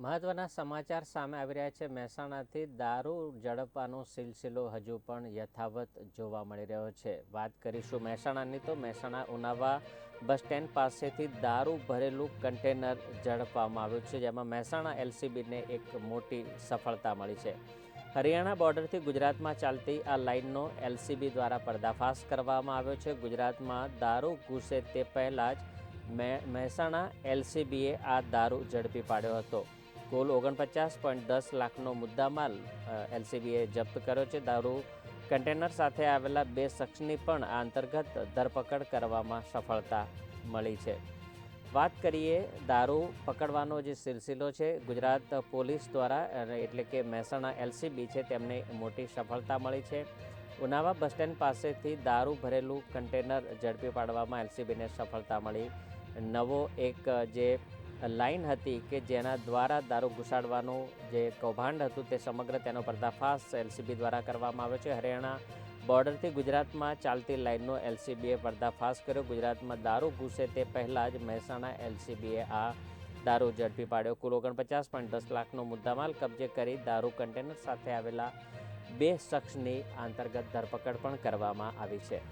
મહત્વના સમાચાર સામે આવી રહ્યા છે. મહેસાણાથી દારૂ ઝડપવાનો સિલસિલો હજુ પણ યથાવત જોવા મળી રહ્યો છે. વાત કરીશું મહેસાણાની તો મહેસાણા ઉનાવા બસ સ્ટેન્ડ પાસેથી દારૂ ભરેલું કન્ટેનર ઝડપવામાં આવ્યું છે, જેમાં મહેસાણા એલસીબીને એક મોટી સફળતા મળી છે. હરિયાણા બોર્ડરથી ગુજરાતમાં ચાલતી આ લાઇનનો એલસીબી દ્વારા પર્દાફાશ કરવામાં આવ્યો છે. ગુજરાતમાં દારૂ ઘૂસે તે પહેલાં જ મહે- મહેસાણા એલસીબીએ આ દારૂ ઝડપી પાડ્યો હતો. કુલ ઓગણપચાસ પોઈન્ટ દસ લાખનો મુદ્દામાલ એલસીબીએ જપ્ત કર્યો છે. દારૂ કન્ટેનર સાથે આવેલા બે શખ્સની પણ આ અંતર્ગત ધરપકડ કરવામાં સફળતા મળી છે. વાત કરીએ દારૂ પકડવાનો જે સિલસિલો છે, ગુજરાત પોલીસ દ્વારા એટલે કે મહેસાણા એલસીબી છે, તેમને મોટી સફળતા મળી છે. ઉનાવા બસ સ્ટેન્ડ પાસેથી દારૂ ભરેલું કન્ટેનર ઝડપી પાડવામાં એલસીબીને સફળતા મળી. નવો એક જે લાઈન હતી કે જેના દ્વારા દારૂ ઘુસાડવાનું જે કૌભાંડ હતું તે સમગ્ર તેનો પર્દાફાશ એલસીબી દ્વારા કરવામાં આવ્યો છે. હરિયાણા બોર્ડરથી ગુજરાતમાં ચાલતી લાઇનનો એલસીબીએ પર્દાફાશ કર્યો. ગુજરાતમાં દારૂ ઘૂસે તે પહેલાં જ મહેસાણા એલસીબીએ આ દારૂ ઝડપી પાડ્યો. કુલ ઓગણપચાસ પોઈન્ટ દસ લાખનો મુદ્દામાલ કબજે કરી દારૂ કન્ટેનર સાથે આવેલા બે શખ્સની અંતર્ગત ધરપકડ પણ કરવામાં આવી છે.